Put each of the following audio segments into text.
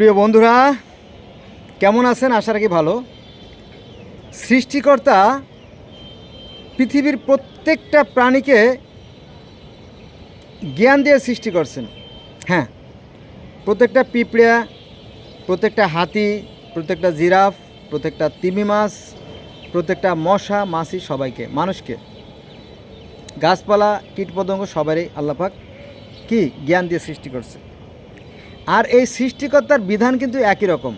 প্রিয় বন্ধুরা, কেমন আছেন? আশা রাখি ভালো। সৃষ্টিকর্তা পৃথিবীর প্রত্যেকটা প্রাণীকে জ্ঞান দিয়ে সৃষ্টি করছেন। হ্যাঁ প্রত্যেকটা পিঁপড়া, প্রত্যেকটা হাতি, প্রত্যেকটা জিরাফ, প্রত্যেকটা তিমি মাছ, প্রত্যেকটা মশা, মাছি সবাইকে, মানুষকে। গাছপালা, কীটপতঙ্গ সবারই আল্লাপাক কি জ্ঞান দিয়ে সৃষ্টি করছে। আর এই সৃষ্টিকর্তার বিধান কিন্তু একই রকম।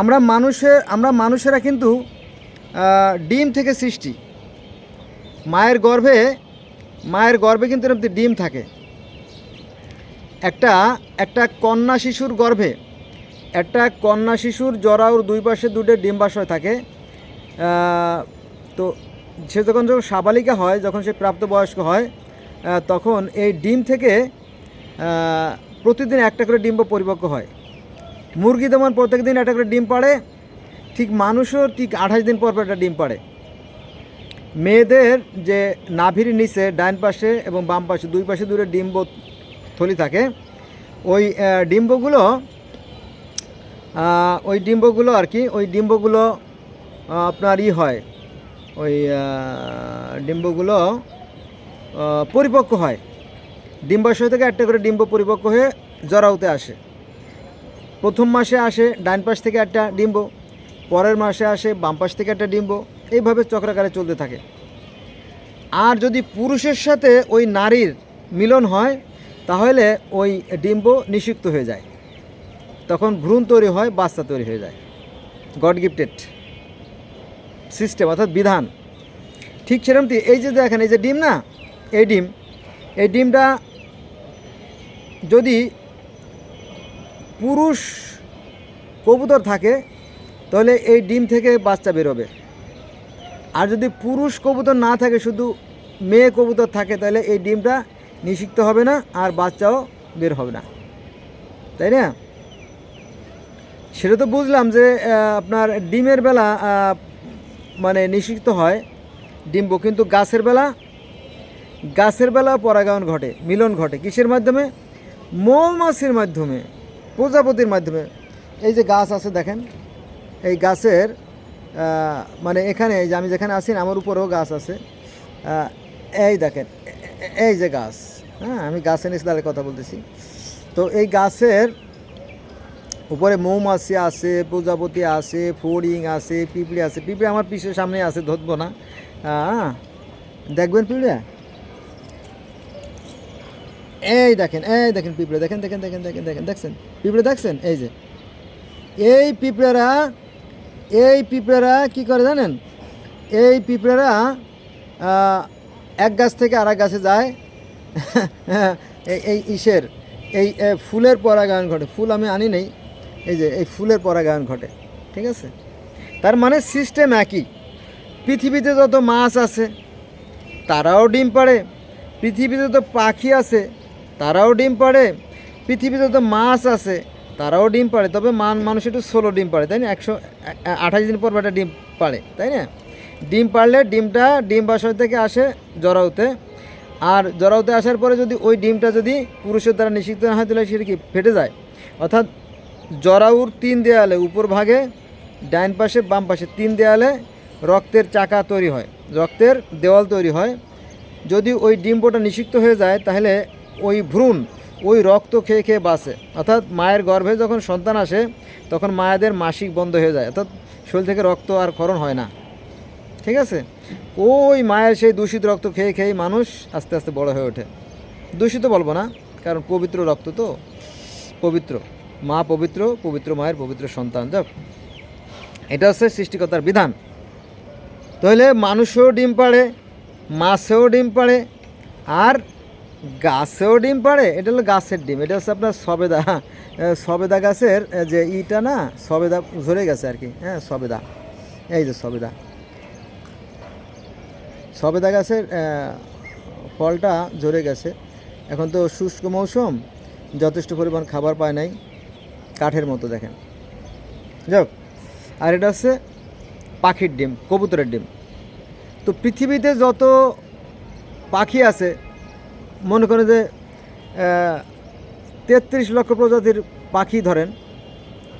আমরা মানুষের, আমরা মানুষেরা কিন্তু ডিম থেকে সৃষ্টি। মায়ের গর্ভে মায়ের গর্ভে কিন্তু এরকম ডিম থাকে। একটা একটা কন্যা শিশুর গর্ভে, একটা কন্যা শিশুর জরাউর দুই পাশে দুটো ডিম্বাশয় থাকে। তো সে যখন যখন সাবালিকা হয়, যখন সে প্রাপ্তবয়স্ক হয় তখন এই ডিম থেকে প্রতিদিন একটা করে ডিম্ব পরিপক্ক হয়। মুরগি যেমন প্রত্যেক দিন একটা করে ডিম পাড়ে, ঠিক মানুষও ঠিক আঠাশ দিন পর পর একটা ডিম পাড়ে। মেয়েদের যে নাভির নিচে, ডান পাশে এবং বাম পাশে, দুই পাশে দূরে ডিম্ব থলি থাকে, ওই ডিম্বগুলো ওই ডিম্বগুলো আর কি, ওই ডিম্বগুলো আপনার ই হয়, ওই ডিম্বগুলো পরিপক্ক হয়। ডিম্বাশয় থেকে একটা করে ডিম্ব পরিপক্ক হয়ে জরাউতে আসে। প্রথম মাসে আসে ডান পাশ থেকে একটা ডিম্ব, পরের মাসে আসে বাম পাশ থেকে একটা ডিম্ব, এইভাবে চক্রাকারে চলতে থাকে। আর যদি পুরুষের সাথে ওই নারীর মিলন হয়, তাহলে ওই ডিম্ব নিষিক্ত হয়ে যায়। তখন ভ্রূণ তৈরি হয়, বাচ্চা তৈরি হয়ে যায়। গড গিফটেড সিস্টেম অর্থাৎ বিধান। ঠিক সেরকমটি, এই যে দেখেন, এই যে ডিম না, এই ডিম, এই ডিমটা যদি পুরুষ কবুতর থাকে, তাহলে এই ডিম থেকে বাচ্চা বেরোবে। আর যদি পুরুষ কবুতর না থাকে, শুধু মেয়ে কবুতর থাকে, তাহলে এই ডিমটা নিষিক্ত হবে না, আর বাচ্চাও বের হবে না। তাই না? সেটা তো বুঝলাম যে আপনার ডিমের বেলা মানে নিষিক্ত হয় ডিম্ব, কিন্তু গাছের বেলা গাছের বেলা পরাগায়ন ঘটে, মিলন ঘটে। কিসের মাধ্যমে? মৌমাছির মাধ্যমে, প্রজাপতির মাধ্যমে, এই যে গাছ আছে দেখেন, এই গাছের মানে এখানে যে আমি যেখানে আছি আমার উপরেও গাছ আছে। এই দেখেন, এই যে গাছ হ্যাঁ আমি গাছের নিচে দাঁড়িয়ে কথা বলতেছি। তো এই গাছের উপরে মৌমাছি আছে, প্রজাপতি আছে, ফড়িং আছে, পিঁপড়ে আছে। পিঁপড়ে আমার পিছের সামনে আছে, ধরবো না। হ্যাঁ দেখবেন পিঁপড়ে? এই দেখেন এই দেখেন পিঁপড়ে, দেখেন দেখেন দেখেন দেখেন দেখেন, দেখছেন? পিঁপড়ে দেখছেন? এই যে। এই পিঁপড়েরা এই পিঁপড়েরা কি করে জানেন? এই পিঁপড়েরা এক গাছ থেকে আর গাছে যায়। এই এই ইসের, এই ফুলের পরাগায়ন ঘটে। ফুল আমি আনি নেই। এই যে, এই ফুলের পরাগায়ন ঘটে। ঠিক আছে? তার মানে সিস্টেম একই। পৃথিবীতে যত মাছ আছে, তারাও ডিম পাড়ে। পৃথিবীতে তো পাখি আছে তারাও ডিম পাড়ে। পৃথিবীতে তো মাছ আছে, তারাও ডিম পাড়ে। তবে মান, মানুষ একটু ষোলো ডিম পাড়ে, তাই না? একশো আঠাশ দিন পর একটা ডিম পাড়ে, তাই না? ডিম পারলে ডিমটা, ডিম বাসর থেকে আসে জরাউতে আর জরাউতে আসার পরে যদি ওই ডিমটা যদি পুরুষের দ্বারা নিষিদ্ধ না হয়, তাহলে সেটা কি? ফেটে যায়। অর্থাৎ জরাউর তিন দেয়ালে উপর ভাগে ডাইন পাশে, বাম পাশে তিন দেয়ালে রক্তের চাকা তৈরি হয়। রক্তের দেওয়াল তৈরি হয়। যদি ওই ডিম্বটা নিষিক্ত হয়ে যায়, তাহলে ওই ভ্রূণ, ওই রক্ত খেয়ে খেয়ে বাঁচে। অর্থাৎ মায়ের গর্ভে যখন সন্তান আসে, তখন মায়েদের মাসিক বন্ধ হয়ে যায়। অর্থাৎ শরীর থেকে রক্ত আর ক্ষরণ হয় না। ঠিক আছে? ওই মায়ের সেই দূষিত রক্ত খেয়ে খেয়েই মানুষ আস্তে আস্তে বড় হয়ে ওঠে। দূষিত বলব না, কারণ পবিত্র রক্ত তো। পবিত্র। মা পবিত্র পবিত্র মায়ের পবিত্র সন্তান। যাক, এটা হচ্ছে সৃষ্টিকর্তার বিধান। তাহলে মানুষও ডিম পাড়ে, মাছেও ডিম পাড়ে, আর গাছেও ডিম পাড়ে এটা হলো গাছের ডিম এটা হচ্ছে আপনার সবেদা আহ, সবেদা গাছের যে ইটা না সবেদা ঝরে গেছে আর কি হ্যাঁ সবেদা এই যে সবেদা। সবেদা গাছের ফলটা ঝরে গেছে। এখন তো শুষ্ক মৌসুম যথেষ্ট পরিমাণ খাবার পায় নাই কাঠের মতো দেখেন। যাক আর এটা হচ্ছে পাখির ডিম কবুতরের ডিম। তো পৃথিবীতে যত পাখি আছে মনে করেন যে তেত্রিশ লক্ষ প্রজাতির পাখি ধরেন,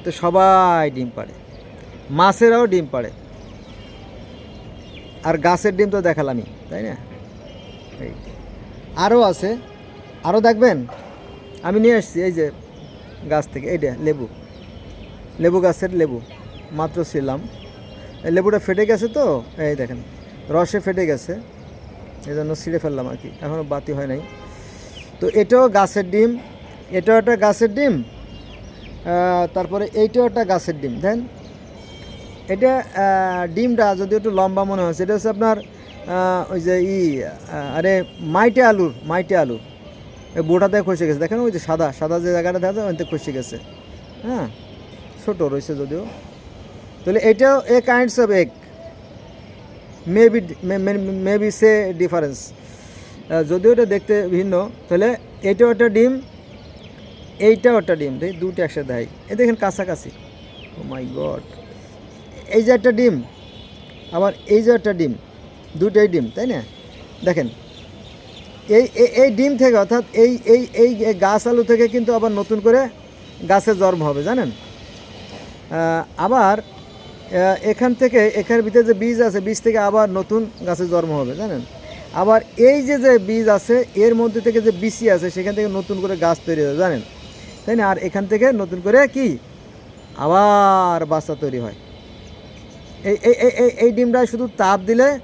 তো সবাই ডিম পাড়ে। মাছেরাও ডিম পাড়ে। আর গাছের ডিম তো দেখালামই, তাই না? এই আরও আছে আরও দেখবেন? আমি নিয়ে এসেছি এই যে গাছ থেকে এইটা লেবু। লেবু গাছের লেবু, মাত্র ছিলাম। লেবুটা ফেটে গেছে তো? এই দেখেন, রসে ফেটে গেছে। এই জন্য ছিঁড়ে ফেললাম আর কি। এখনও বাতি হয় নাই। তো এটাও গাছের ডিম, এটাও একটা গাছের ডিম তারপরে এইটাও একটা গাছের ডিম। দেন, এটা ডিমটা যদি একটু লম্বা মনে হচ্ছে এটা হচ্ছে আপনার ওই যে ই আরে মাইটে আলুর, মাইটে আলু। এই বোটাতে খসে গেছে। দেখেন ওই যে সাদা সাদা যে জায়গাটা দেখা যায় ওইতে খসে গেছে। হ্যাঁ ছোটো রয়েছে যদিও। তাহলে এটাও a kinds of egg maybe maybe say difference যদিও এটা দেখতে ভিন্ন, তাহলে এটাও একটা ডিম এইটাও একটা ডিম, দেখি দুটো একসাথে হয় এ দেখেন কাছাকাছি। ও মাই গড এই যে একটা ডিম, আবার এই যে একটা ডিম দুটোই ডিম, তাই না? দেখেন, এই, এই- ডিম থেকে অর্থাৎ এই এই এই গাছ আলু থেকে কিন্তু আবার নতুন করে গাছের জন্ম হবে, জানেন? আবার এখান থেকে এখানের ভিতরে যে বীজ আছে, বীজ থেকে আবার নতুন গাছের জন্ম হবে, জানেন? আবার এই যে যে বীজ আছে, এর মধ্যে থেকে যে বিসি আছে, সেখান থেকে নতুন করে গাছ তৈরি হয়, জানেন? তাই না? আর এখান থেকে নতুন করে কি? আবার বাচ্চা তৈরি হয়। এই এই, এই- ডিমটা শুধু তাপ দিলে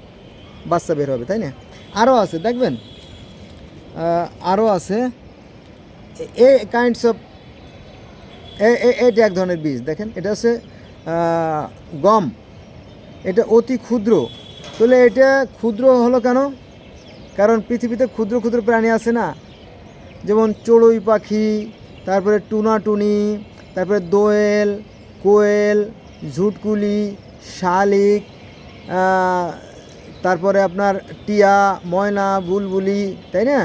বাচ্চা বের হবে, তাই না? আরও আছে, দেখবেন? আরও আছে। এ কাইন্ডস অফ এটা এক ধরনের বীজ, দেখেন? এটা হচ্ছে গম। এটা অতি ক্ষুদ্র। তাহলে এটা ক্ষুদ্র হলো কেন? কারণ পৃথিবীতে ক্ষুদ্র ক্ষুদ্র প্রাণী আছে না? যেমন চড়ুই পাখি, তারপরে টুনাটুনি, তারপরে দোয়েল, কোয়েল, ঝুটকুলি, শালিক তারপরে আপনার টিয়া, ময়না, বুলবুলি, তাই না?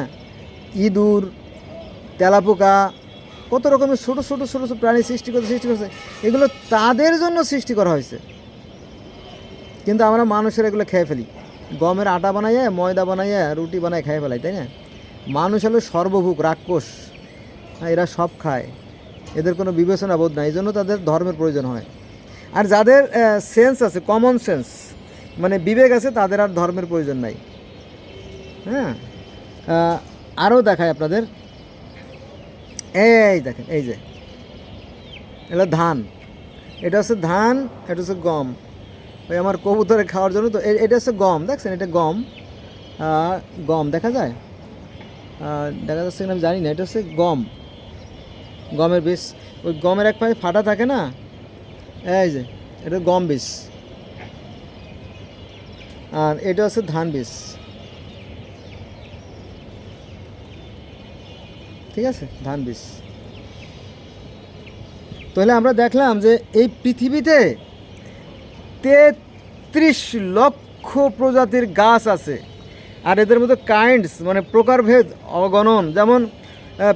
ইঁদুর, তেলাপোকা কত রকমের ছোটো ছোটো ছোটো ছোটো প্রাণী সৃষ্টি করতে সৃষ্টি করছে। এগুলো তাদের জন্য সৃষ্টি করা হয়েছে। কিন্তু আমরা মানুষের এগুলো খেয়ে ফেলি। গমের আটা বানাইয়ে, ময়দা বানাইয়ে, রুটি বানায় খেয়ে ফেলাই, তাই না? মানুষ হলো সর্বভূক রাক্ষস। হ্যাঁ এরা সব খায়। এদের কোনো বিবেচনা বোধ নাই, এই জন্য তাদের ধর্মের প্রয়োজন হয়। আর যাদের সেন্স আছে কমন সেন্স মানে বিবেক আছে, তাদের আর ধর্মের প্রয়োজন নাই। হ্যাঁ? আরও দেখায় আপনাদের। এই দেখেন, এই যে। এটা ধান। এটা হচ্ছে ধান, এটা হচ্ছে গম। ওই আমার কবুতরে খাওয়ার জন্য তো এটা হচ্ছে গম, দেখছেন? এটা গম। গম, দেখা যায়? দেখা যাচ্ছে আমি জানি না, এটা হচ্ছে গম। গমের বীজ। ওই গমের এক পায়ে ফাটা থাকে না? এই যে, এটা গম বীজ। আর এটা হচ্ছে ধান বীজ। ঠিক আছে? ধান বীজ। তাহলে আমরা দেখলাম যে এই পৃথিবীতে তেত্রিশ লক্ষ প্রজাতির গাছ আছে। আর এদের মধ্যে কাইন্ডস মানে প্রকারভেদ অগণন। যেমন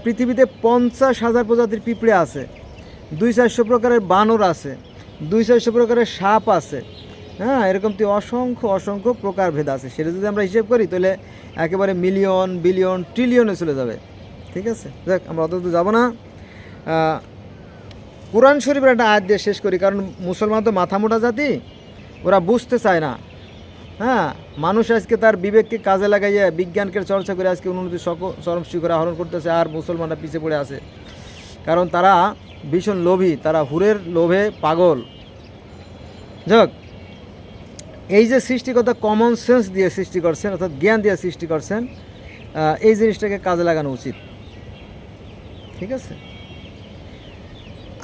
পৃথিবীতে পঞ্চাশ হাজার প্রজাতির পিঁপড়ে আছে। দুই চারশো প্রকারের বানর আছে। দুই চারশো প্রকারের সাপ আছে। হ্যাঁ এরকম তো অসংখ্য অসংখ্য প্রকারভেদ আছে। সেটা যদি আমরা হিসেব করি, তাহলে একেবারে মিলিয়ন বিলিয়ন ট্রিলিয়নে চলে যাবে। ঠিক আছে? দেখ আমরা অত যাব না। কোরআন শরীফের একটা আয়াত দিয়ে শেষ করি, কারণ মুসলমান তো মাথা মোটা জাতি, ওরা বুঝতে চায় না। হ্যাঁ মানুষ আজকে তার বিবেককে কাজে লাগাইয়া, বিজ্ঞানকে চর্চা করে আজকে উন্নতি চরম শিখরে আহরণ করতেছে, আর মুসলমানরা পিছিয়ে পড়ে আছে। কারণ তারা ভীষণ লোভী, তারা হুরের লোভে পাগল। যাক, এই যে সৃষ্টিকর্তা কমন সেন্স দিয়ে সৃষ্টি করছেন, অর্থাৎ জ্ঞান দিয়ে সৃষ্টি করছেন এই জিনিসটাকে কাজে লাগানো উচিত। ঠিক আছে?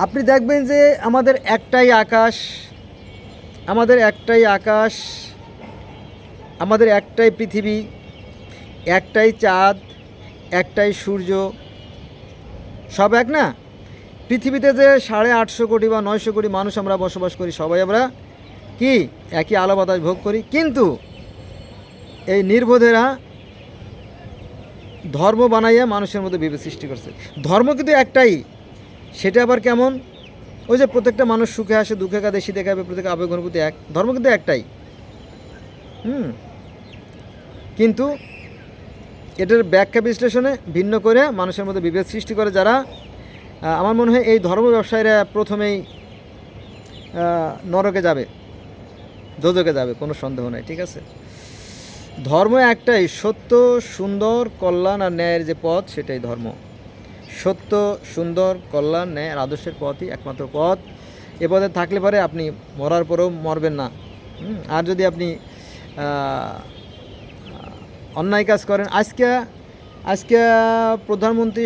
আপনি দেখবেন যে আমাদের একটাই আকাশ, আমাদের একটাই আকাশ, আমাদের একটাই পৃথিবী, একটাই চাঁদ, একটাই সূর্য, সব এক না? পৃথিবীতে যে সাড়ে আটশো কোটি বা নয়শো কোটি মানুষ আমরা বসবাস করি, সবাই আমরা কি? একই আলো বাতাস ভোগ করি। কিন্তু এই নির্বোধেরা ধর্ম বানাইয়া মানুষের মধ্যে বিভেদ সৃষ্টি করছে। ধর্ম কিন্তু একটাই, সেটা আবার কেমন? ওই যে প্রত্যেকটা মানুষ সুখে আসে, দুঃখে কাঁদে, শীতে খাবে প্রত্যেক আবেগ, অনুভূতি এক। ধর্ম কিন্তু একটাই। হুম? কিন্তু এটার ব্যাখ্যা বিশ্লেষণে ভিন্ন করে মানুষের মধ্যে বিভেদ সৃষ্টি করে যারা আমার মনে হয় এই ধর্ম ব্যবসায়ীরা প্রথমেই নরকে যাবে দোজকে যাবে, কোনো সন্দেহ নাই, ঠিক আছে? ধর্ম একটাই, সত্য, সুন্দর, কল্যাণ আর ন্যায়ের যে পথ, সেটাই ধর্ম। সত্য, সুন্দর, কল্যাণ, ন্যায় আর আদর্শের পথই একমাত্র পথ। এ পথে থাকলে পরে আপনি মরার পরেও মরবেন না। আর যদি আপনি অন্যায় কাজ করেন, আজকে আজকে প্রধানমন্ত্রী